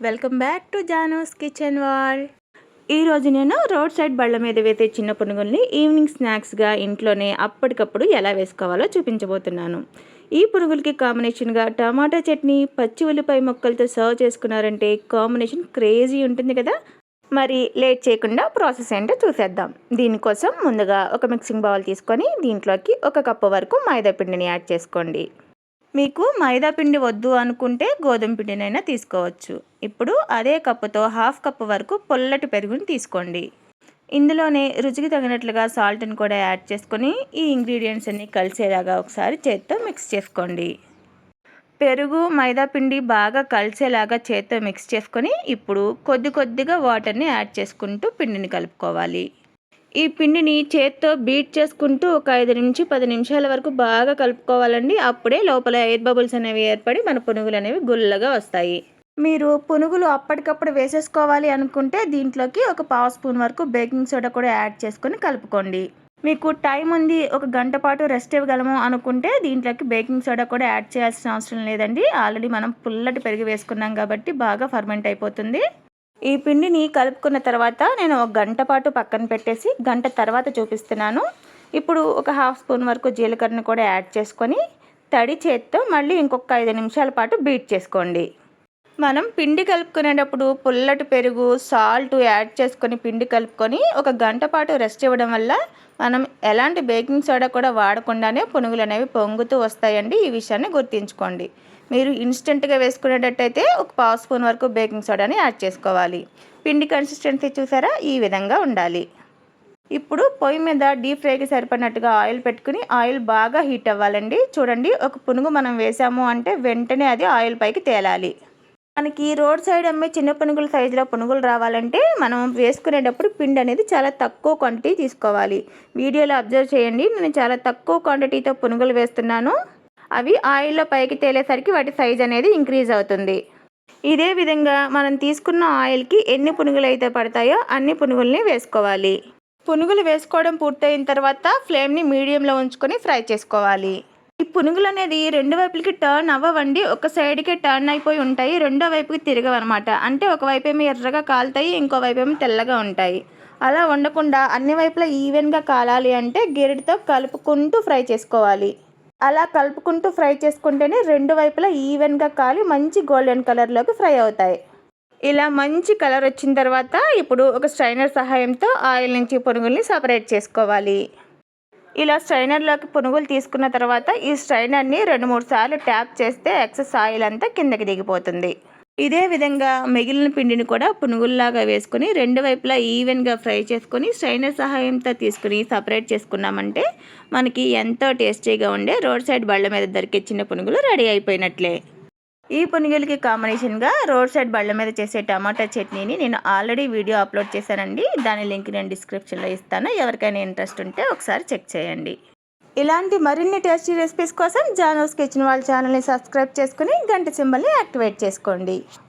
Welcome back to జానోస్ kitchen వాల్. ఈరోజు నేను రోడ్ సైడ్ బళ్ళ మీద వేసే చిన్న పునుగుల్ని ఈవినింగ్ స్నాక్స్గా ఇంట్లోనే అప్పటికప్పుడు ఎలా వేసుకోవాలో చూపించబోతున్నాను. ఈ పునుగులకి కాంబినేషన్గా టమాటా చట్నీ పచ్చి ఉల్లిపాయ ముక్కలతో సర్వ్ చేసుకున్నారంటే కాంబినేషన్ క్రేజీ ఉంటుంది కదా? మరి లేట్ చేయకుండా ప్రాసెస్ ఏంటో చూసేద్దాం. దీనికోసం ముందుగా ఒక మిక్సింగ్ బౌల్ తీసుకొని దీంట్లోకి ఒక కప్పు వరకు మైదా పిండిని యాడ్ చేసుకోండి. మీకు మైదా పిండి వద్దు అనుకుంటే గోధుమ పిండినైనా తీసుకోవచ్చు. ఇప్పుడు అదే కప్పుతో హాఫ్ కప్పు వరకు పొల్లటి పెరుగుని తీసుకోండి. ఇందులోనే రుచికి తగినట్లుగా సాల్ట్ని కూడా యాడ్ చేసుకొని ఈ ఇంగ్రీడియంట్స్ అన్ని కలిసేలాగా ఒకసారి చేత్తో మిక్స్ చేసుకోండి. పెరుగు మైదాపిండి బాగా కలిసేలాగా చేత్తో మిక్స్ చేసుకొని ఇప్పుడు కొద్ది కొద్దిగా వాటర్ని యాడ్ చేసుకుంటూ పిండిని కలుపుకోవాలి. ఈ పిండిని చేత్తో బీట్ చేసుకుంటూ ఒక ఐదు నుంచి పది నిమిషాల వరకు బాగా కలుపుకోవాలండి. అప్పుడే లోపల ఎయిర్ బబుల్స్ అనేవి ఏర్పడి మన పునుగులు అనేవి గుల్లగా వస్తాయి. మీరు పునుగులు అప్పటికప్పుడు వేసేసుకోవాలి అనుకుంటే దీంట్లోకి ఒక పావు స్పూన్ వరకు బేకింగ్ సోడా కూడా యాడ్ చేసుకొని కలుపుకోండి. మీకు టైం ఉంది ఒక గంట పాటు రెస్ట్ ఇవ్వగలము అనుకుంటే దీంట్లోకి బేకింగ్ సోడా కూడా యాడ్ చేయాల్సిన అవసరం లేదండి. ఆల్రెడీ మనం పుల్లటి పెరిగి వేసుకున్నాం కాబట్టి బాగా ఫర్మెంట్ అయిపోతుంది. ఈ పిండిని కలుపుకున్న తర్వాత నేను ఒక గంట పాటు పక్కన పెట్టేసి గంట తర్వాత చూపిస్తున్నాను. ఇప్పుడు ఒక హాఫ్ స్పూన్ వరకు జీలకర్రను కూడా యాడ్ చేసుకొని తడి చేత్తో మళ్ళీ ఇంకొక ఐదు నిమిషాల పాటు బీట్ చేసుకోండి. మనం పిండి కలుపుకునేటప్పుడు పుల్లటి పెరుగు సాల్ట్ యాడ్ చేసుకొని పిండి కలుపుకొని ఒక గంట పాటు రెస్ట్ ఇవ్వడం వల్ల మనం ఎలాంటి బేకింగ్ సోడా కూడా వాడకుండానే పునుగులు అనేవి పొంగుతూ వస్తాయండి. ఈ విషయాన్ని గుర్తుంచుకోండి. మీరు ఇన్స్టెంట్గా వేసుకునేటట్టయితే ఒక పావు స్పూన్ వరకు బేకింగ్ సోడాని యాడ్ చేసుకోవాలి. పిండి కన్సిస్టెన్సీ చూసారా? ఈ విధంగా ఉండాలి. ఇప్పుడు పొయ్యి మీద డీప్ ఫ్రైకి సరిపడినట్టుగా ఆయిల్ పెట్టుకుని ఆయిల్ బాగా హీట్ అవ్వాలండి. చూడండి ఒక పునుగు మనం వేసాము అంటే వెంటనే అది ఆయిల్ పైకి తేలాలి. మనకి రోడ్ సైడ్ అమ్మే చిన్న పునుగుల సైజులో పునుగులు రావాలంటే మనం వేసుకునేటప్పుడు పిండి అనేది చాలా తక్కువ క్వాంటిటీ తీసుకోవాలి. వీడియోలో అబ్జర్వ్ చేయండి. నేను చాలా తక్కువ క్వాంటిటీతో పునుగులు వేస్తున్నాను. అవి ఆయిల్లో పైకి తేలేసరికి వాటి సైజ్ అనేది ఇంక్రీజ్ అవుతుంది. ఇదే విధంగా మనం తీసుకున్న ఆయిల్కి ఎన్ని పునుగులు అయితే పడతాయో అన్ని పునుగుల్ని వేసుకోవాలి. పునుగులు వేసుకోవడం పూర్తయిన తర్వాత ఫ్లేమ్ని మీడియంలో ఉంచుకొని ఫ్రై చేసుకోవాలి. ఈ పునుగులు అనేది రెండు వైపులకి టర్న్ అవ్వండి ఒక సైడ్కి టర్న్ అయిపోయి ఉంటాయి రెండో వైపుకి తిరగవన్నమాట. అంటే ఒకవైపు ఏమో ఎర్రగా కాలుతాయి ఇంకో వైపు ఏమో తెల్లగా ఉంటాయి. అలా ఉండకుండా అన్ని వైపులా ఈవెన్గా కాలాలి అంటే గిరిడితో కలుపుకుంటూ ఫ్రై చేసుకోవాలి. అలా కలుపుకుంటూ ఫ్రై చేసుకుంటేనే రెండు వైపులా ఈవెన్గా కాలి మంచి గోల్డెన్ కలర్లోకి ఫ్రై అవుతాయి. ఇలా మంచి కలర్ వచ్చిన తర్వాత ఇప్పుడు ఒక స్ట్రైనర్ సహాయంతో ఆయిల్ నుంచి పునుగుల్ని సపరేట్ చేసుకోవాలి. ఇలా స్ట్రైనర్లోకి పునుగులు తీసుకున్న తర్వాత ఈ స్ట్రైనర్ని రెండు మూడు సార్లు ట్యాప్ చేస్తే ఎక్సెస్ ఆయిల్ అంతా కిందకి దిగిపోతుంది. ఇదే విధంగా మిగిలిన పిండిని కూడా పునుగుల్లాగా వేసుకొని రెండు వైపులా ఈవెన్గా ఫ్రై చేసుకొని స్ట్రైనర్ సహాయంతో తీసుకుని సపరేట్ చేసుకున్నామంటే మనకి ఎంతో టేస్టీగా ఉండే రోడ్ సైడ్ బళ్ళ మీద దొరికే చిన్న పునుగులు రెడీ అయిపోయినట్లే. ఈ పునుగులకి కాంబినేషన్గా రోడ్ సైడ్ బళ్ళ మీద చేసే టమాటా చట్నీని నేను ఆల్రెడీ వీడియో అప్లోడ్ చేశానండి. దాని లింక్ నేను డిస్క్రిప్షన్లో ఇస్తాను. ఎవరికైనా ఇంట్రెస్ట్ ఉంటే ఒకసారి చెక్ చేయండి. ఇలాంటి మరిన్ని టేస్టీ రెసిపీస్ కోసం జానోస్ కిచెన్ వాళ్ళ ఛానల్ని సబ్స్క్రైబ్ చేసుకుని గంట సింబల్ని యాక్టివేట్ చేసుకోండి.